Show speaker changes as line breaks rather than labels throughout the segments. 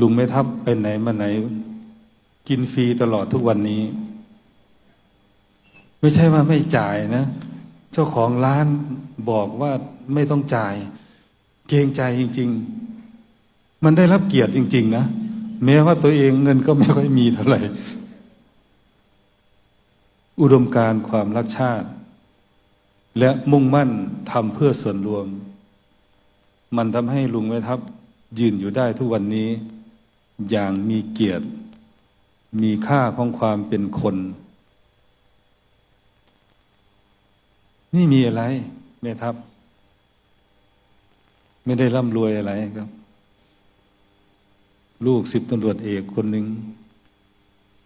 ลุงไม่ทับไปไหนมาไหน กินฟรีตลอดทุกวันนี้ ไม่ใช่ว่าไม่จ่ายนะ เจ้าของร้านบอกว่าไม่ต้องจ่าย เกรงใจจริง ๆ มันได้รับเกียรติจริง ๆ นะแม้ว่าตัวเองเงินก็ไม่ค่อยมีเท่าไหร่ อุดมการความรักชาติ และมุ่งมั่นทำเพื่อส่วนรวม มันทำให้ลุงแม่ทัพยืนอยู่ได้ทุกวันนี้ อย่างมีเกียรติ มีค่าของความเป็นคน นี่มีอะไรแม่ทัพไม่ได้ร่ำรวยอะไรครับ ลูกสิบตำรวจเอกคนหนึ่ง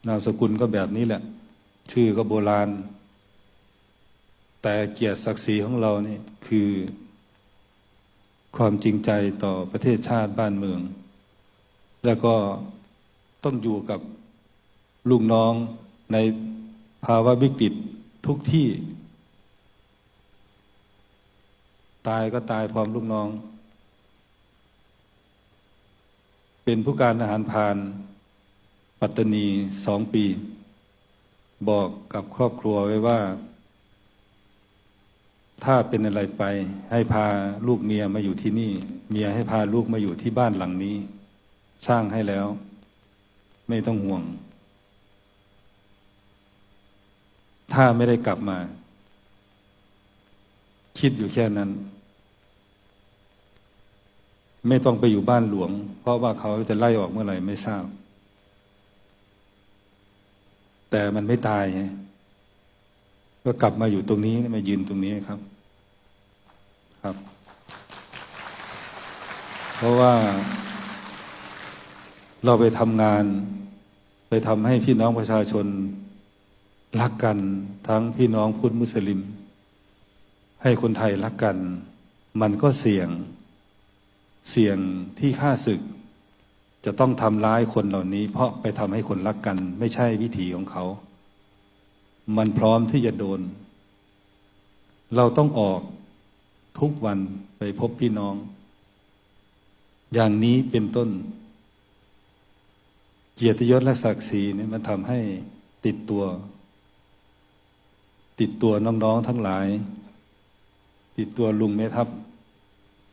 นามสกุลก็แบบนี้แหละ ชื่อก็โบราณ แต่เกียรติศักดิ์ศรีของเรานี่คือ ความจริงใจต่อประเทศชาติบ้านเมือง แล้วก็ต้องอยู่กับลูกน้องในภาวะวิกฤตทุกที่ ตายก็ตายพร้อมลูกน้อง เป็นผู้การทหารพาน ปัตตานีสองปี บอกกับครอบครัวไว้ว่า ถ้าเป็นอะไรไปให้พาลูกเมียมาอยู่ที่นี่ เมียให้พาลูกมาอยู่ที่บ้านหลังนี้ สร้างให้แล้ว ไม่ต้องห่วง ถ้าไม่ได้กลับมา คิดอยู่แค่นั้น ไม่ต้องไปอยู่บ้านหลวง เพราะว่าเขาจะไล่ออกเมื่อไหร่ไม่ทราบ แต่มันไม่ตายไงก็กลับมาอยู่ตรงนี้มายืนตรงนี้ครับ ครับ เพราะว่า เราไปทำงาน ไปทำให้พี่น้องประชาชนรักกันทั้งพี่น้องพุทธมุสลิม ให้คนไทยรักกัน มันก็เสี่ยง เสี่ยงที่ฆ่าศึก จะต้องทำร้ายคนเหล่านี้ เพราะไปทำให้คนรักกัน ไม่ใช่วิถีของเขา มันพร้อมที่จะโดน เราต้องออกทุกวันไปพบพี่น้อง อย่างนี้เป็นต้น เกียรติยศและศักดิ์ศรีเนี่ยมันทำให้ติดตัว ติดตัวน้องๆทั้งหลาย ติดตัวลุงแม่ทัพ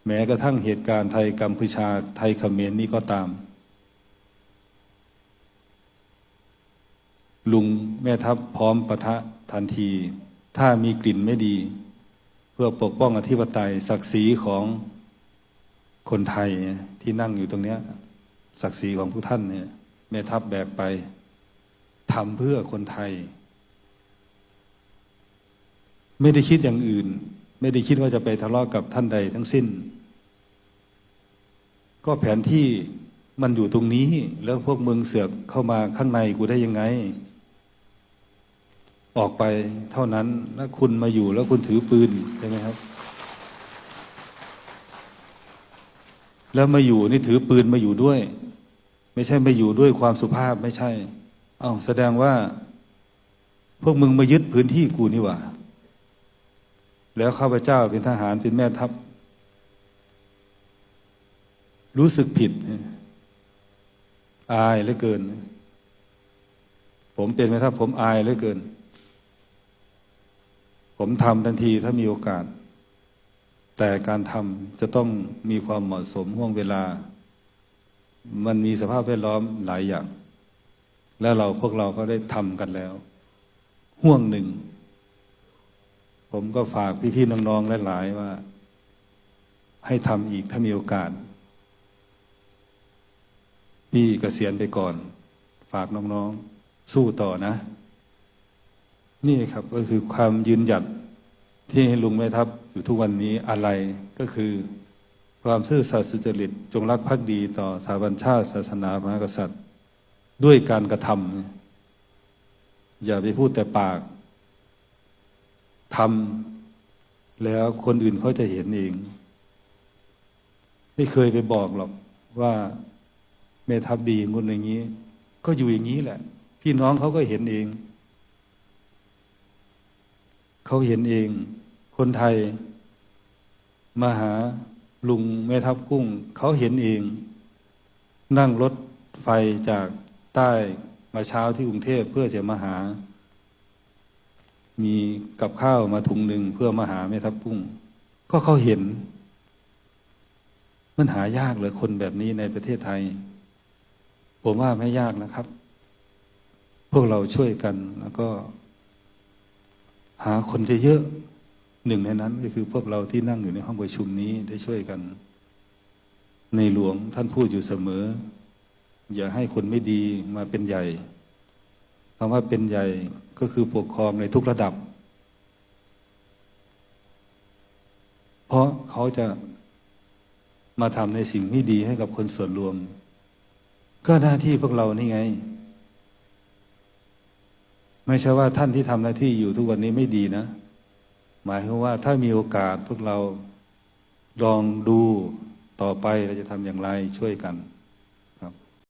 แม้กระทั่งเหตุการณ์ไทยกัมพูชาไทยเขมรนี่ก็ตาม ลุงแม่ทัพพร้อมปะทะทันที ถ้ามีกลิ่นไม่ดี เพื่อปกป้องอธิปไตยศักดิ์ศรีของคนไทยที่นั่งอยู่ตรงนี้ศักดิ์ศรีของผู้ท่านเนี่ย แม่ทัพแบกไปทำเพื่อคนไทย ไม่ได้คิดอย่างอื่น ไม่ได้คิดว่าจะไปทะเลาะกับท่านใดทั้งสิ้น ก็แผนที่มันอยู่ตรงนี้ แล้วพวกมึงเสือกเข้ามาข้างในกูได้ยังไง ออกไปเท่านั้นแล้วคุณมาอยู่แล้วคุณถือปืนใช่ไหมครับ แล้วมาอยู่นี่ถือปืนมาอยู่ด้วย ไม่ใช่มาอยู่ด้วยความสุภาพไม่ใช่อา้าวแสดงว่า พวกมึงมายึดพื้นที่กูนี่หว่า แล้วข้าพเจ้าเป็นทหารเป็นแม่ทัพ รู้สึกผิด อายเหลือเกิน ผมเป็นแม่ทัพผมอายเหลือเกิน ผมทำทันทีถ้ามีโอกาส แต่การทำจะต้องมีความเหมาะสมห่วงเวลา มันมีสภาพแวดล้อมหลายอย่าง แล้วเราพวกเราก็ได้ทำกันแล้ว ห่วงหนึ่ง ผมก็ฝากพี่ๆน้องๆหลายๆว่า ให้ทำอีกถ้ามีโอกาส พี่เกษียณไปก่อน ฝากน้องๆ สู้ต่อนะ นี่ครับก็คือความยืนหยัดที่ให้ลุงแม่ทัพอยู่ทุกวันนี้อะไรก็คือ ความซื่อสัตย์สุจริต จงรักภักดีต่อสถาบันชาติ ศาสนามหากษัตริย์ ด้วยการกระทำอย่าไปพูดแต่ปากทำแล้วคนอื่นเขาจะเห็นเอง ไม่เคยไปบอกหรอกว่าแม่ทัพดีงุนอย่างนี้ ก็อยู่อย่างนี้แหละ พี่น้องเขาก็เห็นเอง เขาเห็นเอง คนไทยมาหา ลุงแม่ทัพกุ้ง เขาเห็นเอง นั่งรถไปจากใต้มาเช้าที่กรุงเทพเพื่อจะมาหา มีกับข้าวมาถุงหนึ่งเพื่อมาหาแม่ทับกุ้ง ก็เขาเห็น มันหายากเลยคนแบบนี้ในประเทศไทย ผมว่าไม่ยากนะครับ พวกเราช่วยกันแล้วก็ หาคนเยอะๆ หนึ่งในนั้นก็คือพวกเราที่นั่งอยู่ในห้องประชุมนี้ได้ช่วยกัน ในหลวงท่านพูดอยู่เสมอ อย่าให้คนไม่ดีมาเป็นใหญ่คำว่าเป็นใหญ่ก็คือปกครองในทุกระดับ เพราะเขาจะมาทำในสิ่งไม่ดีให้กับคนส่วนรวม ก็หน้าที่พวกเรานี่ไง ไม่ใช่ว่าท่านที่ทำหน้าที่อยู่ทุกวันนี้ไม่ดีนะ หมายคือว่าถ้ามีโอกาสพวกเราลองดูต่อไปเราจะทำอย่างไรช่วยกัน